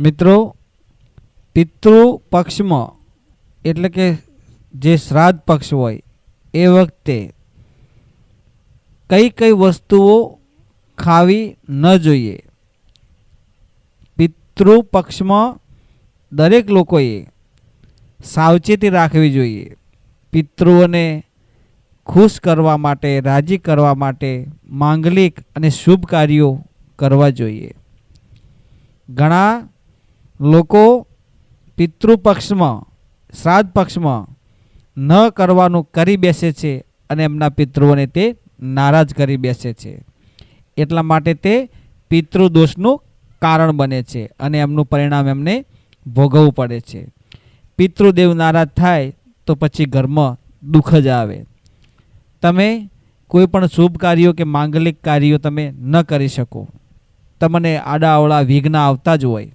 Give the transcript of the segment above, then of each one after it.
મિત્રો પિતૃ પક્ષમાં એટલે કે જે શ્રાદ્ધ પક્ષ હોય, એ વખતે કઈ કઈ વસ્તુઓ ખાવી ન જોઈએ. પિતૃ પક્ષમાં દરેક લોકોએ સાવચેતી રાખવી જોઈએ. પિતૃઓને ખુશ કરવા માટે, રાજી કરવા માટે માંગલિક અને શુભ કાર્યો કરવા જોઈએ. ઘણા લોકો પિતૃપક્ષમાં, શ્રાદ્ધ પક્ષમાં ન કરવાનું કરી બેસે છે અને એમના પિતૃઓને તે નારાજ કરી બેસે છે. એટલા માટે તે પિતૃદોષનું કારણ બને છે અને એમનું પરિણામ એમને ભોગવવું પડે છે. પિતૃદેવ નારાજ થાય તો પછી ઘરમાં દુઃખ જ આવે. તમે કોઈ પણ શુભ કાર્યો કે માંગલિક કાર્યો તમે ન કરી શકો. તમને આડાઅવળા વિઘ્ન આવતા જ હોય.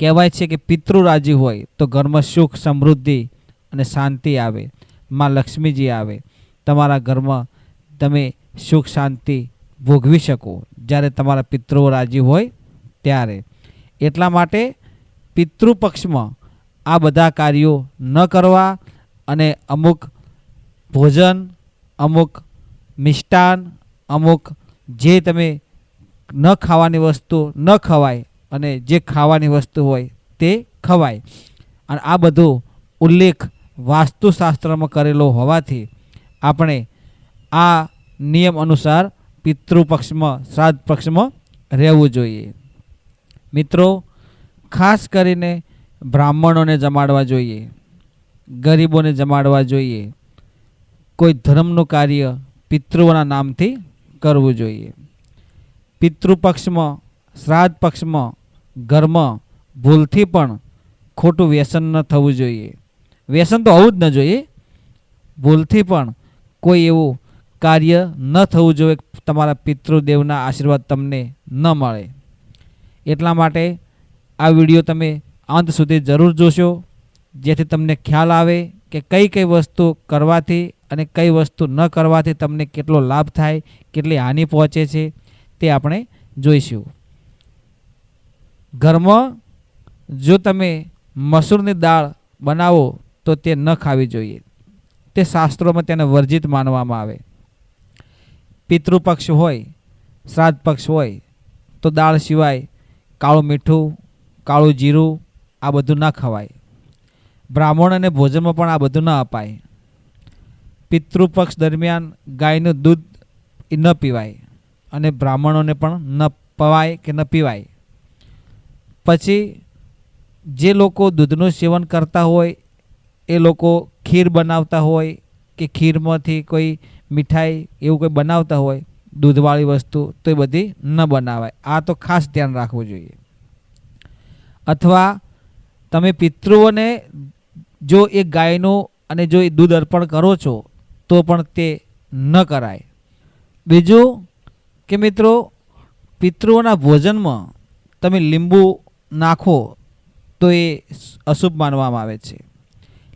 કહેવાય છે કે પિતૃ રાજી હોય તો ઘરમાં સુખ, સમૃદ્ધિ અને શાંતિ આવે. માં લક્ષ્મીજી આવે. તમારા ઘરમાં તમે સુખ, શાંતિ ભોગવી શકો. જ્યારે તમારા પિતૃઓ રાજી હોય ત્યારે. એટલા માટે પિતૃપક્ષમાં આ બધા કાર્યો ન કરવા અને અમુક ભોજન, અમુક મિષ્ટાન, અમુક જે તમે ન ખાવાની વસ્તુ ન ખવાય અને જે ખાવાની વસ્તુ હોય તે ખવાય. અને આ બધો ઉલ્લેખ વાસ્તુશાસ્ત્રમાં કરેલો હોવાથી આપણે આ નિયમ અનુસાર પિતૃપક્ષમાં, શ્રાદ્ધ પક્ષમાં રહેવું જોઈએ. મિત્રો, ખાસ કરીને બ્રાહ્મણોને જમાડવા જોઈએ, ગરીબોને જમાડવા જોઈએ, કોઈ ધર્મનું કાર્ય પિતૃઓના નામથી કરવું જોઈએ. પિતૃપક્ષમાં શ્રાદ્ધ પક્ષમાં ઘરમાં ભૂલથી પણ ખોટું વ્યસન ન થવું જોઈએ. વ્યસન તો હોવું જ ન જોઈએ. ભૂલથી પણ કોઈ એવું કાર્ય ન થવું જોઈએ તમારા પિતૃદેવના આશીર્વાદ તમને ન મળે. એટલા માટે આ વીડિયો તમે અંત સુધી જરૂર જોશો, જેથી તમને ખ્યાલ આવે કે કઈ કઈ વસ્તુ કરવાથી અને કઈ વસ્તુ ન કરવાથી તમને કેટલો લાભ થાય, કેટલી હાનિ પહોંચે છે તે આપણે જોઈશું. ઘરમાં જો તમે મસૂરની દાળ બનાવો તો તે ન ખાવી જોઈએ. તે શાસ્ત્રોમાં તેને વર્જિત માનવામાં આવે. પિતૃપક્ષ હોય, શ્રાદ્ધ પક્ષ હોય, તો દાળ સિવાય કાળું મીઠું, કાળું જીરું આ બધું ન ખવાય. બ્રાહ્મણ અને ભોજનમાં પણ આ બધું ન અપાય. પિતૃપક્ષ દરમિયાન ગાયનું દૂધ ન પીવાય અને બ્રાહ્મણોને પણ ન પવાય કે ન પીવાય. પછી જે લોકો દૂધનું સેવન કરતા હોય, એ લોકો ખીર બનાવતા હોય કે ખીરમાંથી કોઈ મીઠાઈ એવું કોઈ બનાવતા હોય, દૂધવાળી વસ્તુ, તો એ બધી ન બનાવાય. આ તો ખાસ ધ્યાન રાખવું જોઈએ. અથવા તમે પિતૃઓને જો એ ગાયનું અને જો એ દૂધ અર્પણ કરો છો, તો પણ તે ન કરાય. બીજું કે મિત્રો, પિતૃઓના ભોજનમાં તમે લીંબુ નાખો, તો એ અશુભ માનવામાં આવે છે.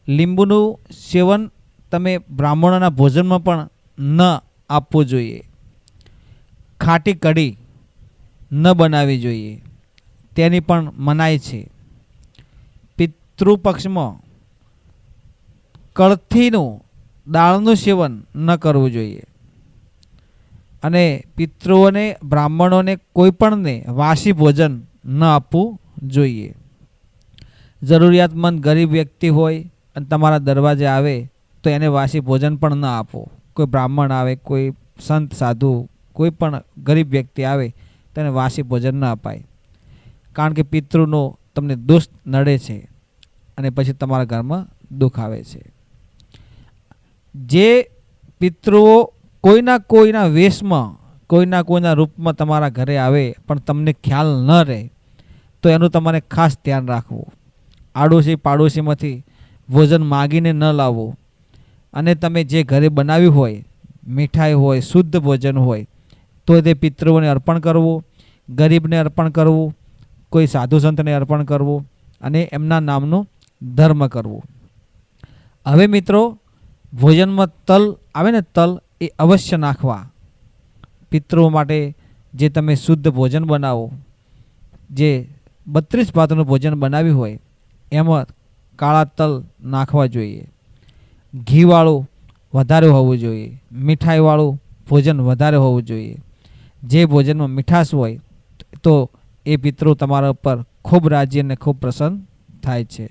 લીંબુનું સેવન તમે બ્રાહ્મણોના ભોજનમાં પણ ન આપવું જોઈએ. ખાટી કઢી ન બનાવવી જોઈએ. તેની પણ મનાઈ છે. પિતૃપક્ષમાં કળથીનું દાળનું સેવન ન કરવું જોઈએ. અને પિતૃઓને, બ્રાહ્મણોને કોઈ પણને વાસી ભોજન ન આપવું જોઈએ. જરૂરિયાતમંદ ગરીબ વ્યક્તિ હોય અને તમારા દરવાજે આવે તો એને વાસી ભોજન પણ ન આપો. કોઈ બ્રાહ્મણ આવે, કોઈ સંત, સાધુ, કોઈ પણ ગરીબ વ્યક્તિ આવે તેને વાસી ભોજન ન અપાય. કારણ કે પિતૃનો તમને દુષ્ટ નડે છે અને પછી તમારા ઘરમાં દુઃખ આવે છે. જે પિતૃઓ કોઈના કોઈના વેશમાં, કોઈના કોઈના રૂપમાં તમારા ઘરે આવે પણ તમને ખ્યાલ ન રહે તો એનું તમારે ખાસ ધ્યાન રાખવું. આડોશી પાડોશીમાંથી ભોજન માગીને ન લાવવું. અને તમે જે ઘરે બનાવ્યું હોય, મીઠાઈ હોય, શુદ્ધ ભોજન હોય, તો તે પિતૃઓને અર્પણ કરવું, ગરીબને અર્પણ કરવું, કોઈ સાધુ સંતને અર્પણ કરવું અને એમના નામનું ધર્મ કરવું. હવે મિત્રો, ભોજનમાં તલ આવે ને, તલ એ અવશ્ય નાખવા. પિતૃઓ માટે જે તમે શુદ્ધ ભોજન બનાવો, જે બત્રીસ ભાતનું ભોજન બનાવ્યું હોય, એમાં કાળા તલ નાખવા જોઈએ. ઘીવાળું વધારે હોવું જોઈએ. મીઠાઈવાળું ભોજન વધારે હોવું જોઈએ. જે ભોજનમાં મીઠાશ હોય, તો એ પિતૃ તમારા ઉપર ખૂબ રાજી અને ખૂબ પ્રસન્ન થાય છે.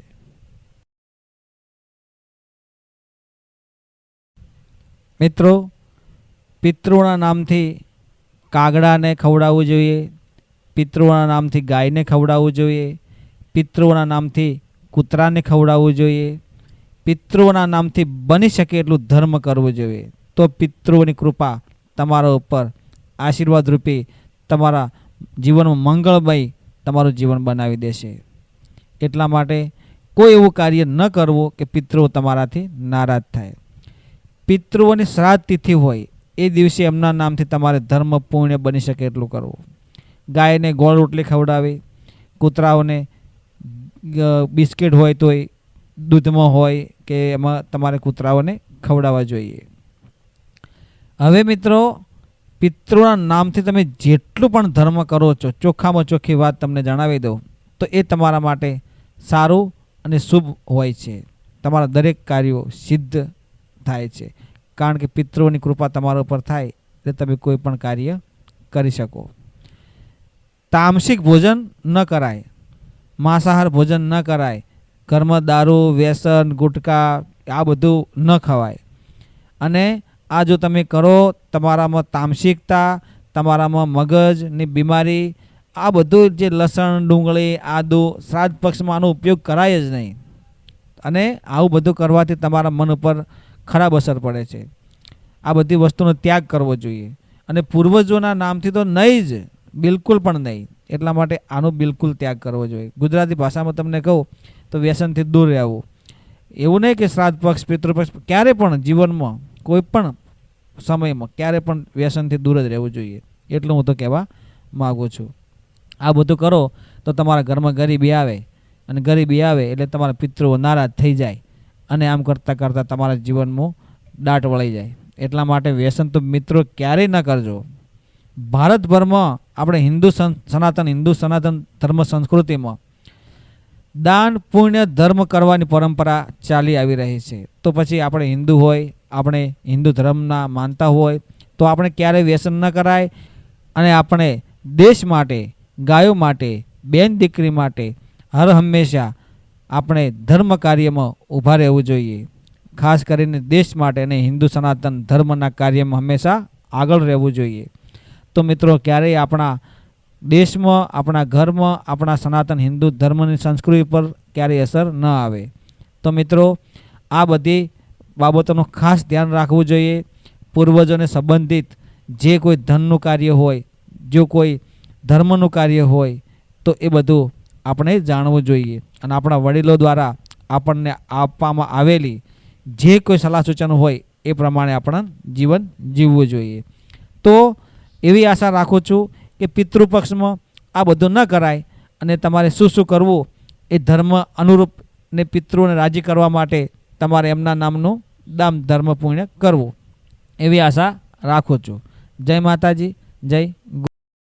મિત્રો, પિતૃના નામથી કાગડાને ખવડાવવું જોઈએ. પિતૃના નામથી ગાયને ખવડાવવું જોઈએ, પિતૃના નામથી કૂતરાને ખવડાવવું જોઈએ પિતૃઓના નામથી બની શકે એટલું ધર્મ કરવું જોઈએ. તો પિતૃઓની કૃપા તમારા ઉપર આશીર્વાદ રૂપી તમારા જીવનમાં મંગળમય તમારું જીવન બનાવી દેશે. એટલા માટે કોઈ એવું કાર્ય ન કરવું કે પિતૃઓ તમારાથી નારાજ થાય. પિતૃઓની શ્રાદ્ધ તિથિ હોય, એ દિવસે એમના નામથી તમારે ધર્મ પુણ્ય બની શકે એટલું કરવું. ગાયને ગોળ રોટલી ખવડાવી, કૂતરાઓને બિસ્કિટ હોય તોય, દૂધમાં હોય કે એમાં તમારે કૂતરાઓને ખવડાવવા જોઈએ. હવે મિત્રો, પિતૃના નામથી તમે જેટલું પણ ધર્મ કરો છો, ચોખ્ખામાં ચોખ્ખી વાત તમને જણાવી દઉં, તો એ તમારા માટે સારું અને શુભ હોય છે. તમારા દરેક કાર્યો સિદ્ધ થાય છે. કારણ કે પિતૃઓની કૃપા તમારા ઉપર થાય એટલે તમે કોઈ પણ કાર્ય કરી શકો. તામસિક ભોજન ન કરાય, માંસાહાર ભોજન ન કરાય, ઘરમાં દારૂ, વ્યસન, ગુટકા, આ બધું ન ખવાય. અને આ જો તમે કરો, તમારામાં તામસિકતા, તમારામાં મગજની બીમારી, આ બધું જે લસણ, ડુંગળી, આદુ, શ્રાદ્ધ પક્ષમાં આનો ઉપયોગ કરાય જ નહીં. અને આવું બધું કરવાથી તમારા મન ઉપર ખરાબ અસર પડે છે. આ બધી વસ્તુનો ત્યાગ કરવો જોઈએ. અને પૂર્વજોના નામથી તો નહીં જ બિલકુલ પણ નહીં. એટલા માટે આનો બિલકુલ ત્યાગ કરવો જોઈએ. ગુજરાતી ભાષામાં તમને કહું તો વ્યસનથી દૂર રહેવું. એવું નહીં કે શ્રાદ્ધ પક્ષ પિતૃપક્ષ ક્યારે પણ જીવનમાં, કોઈ પણ સમયમાં ક્યારે પણ વ્યસનથી દૂર જ રહેવું જોઈએ. એટલું હું તો કહેવા માગું છું. આ બધું કરો તો તમારા ઘરમાં ગરીબી આવે અને ગરીબી આવે એટલે તમારા પિતૃઓ નારાજ થઈ જાય અને આમ કરતાં કરતાં તમારા જીવનમાં દાટ વળી જાય. એટલા માટે વ્યસન તો મિત્રો ક્યારેય ન કરજો. ભારતભરમાં આપણે હિન્દુ સન- સનાતન, હિન્દુ સનાતન ધર્મ સંસ્કૃતિમાં દાન, પુણ્ય, ધર્મ કરવાની પરંપરા ચાલી આવી રહી છે. તો પછી આપણે હિન્દુ હોય, આપણે હિન્દુ ધર્મના માનતા હોય, તો આપણે ક્યારેય વ્યસન ન કરાય અને આપણે દેશ માટે, ગાયો માટે, બેન દીકરી માટે હર હંમેશા આપણે ધર્મ કાર્યમાં ઊભા રહેવું જોઈએ. ખાસ કરીને દેશ માટે અને હિન્દુ સનાતન ધર્મના કાર્યમાં હંમેશા આગળ રહેવું જોઈએ. તો મિત્રો, ક્યારેય આપણા દેશમાં, આપણા ઘરમાં, આપણા સનાતન હિન્દુ ધર્મની સંસ્કૃતિ પર ક્યારેય અસર ન આવે. તો મિત્રો, આ બધી બાબતોનું ખાસ ધ્યાન રાખવું જોઈએ. પૂર્વજોને સંબંધિત જે કોઈ ધનનું કાર્ય હોય, જો કોઈ ધર્મનું કાર્ય હોય, તો એ બધું આપણે જાણવું જોઈએ. અને આપણા વડીલો દ્વારા આપણને આપવામાં આવેલી જે કોઈ સલાહ સૂચનો હોય, એ પ્રમાણે આપણે જીવન જીવવું જોઈએ. તો એવી આશા રાખું છું કે પિતૃપક્ષમાં આ બધું ન કરાય અને તમારે શું શું કરવું એ ધર્મ અનુરૂપ ને પિતૃને રાજી કરવા માટે તમારે એમના નામનું દામ ધર્મ પુણ્ય કરવું. એવી આશા રાખું છું. જય માતાજી, જય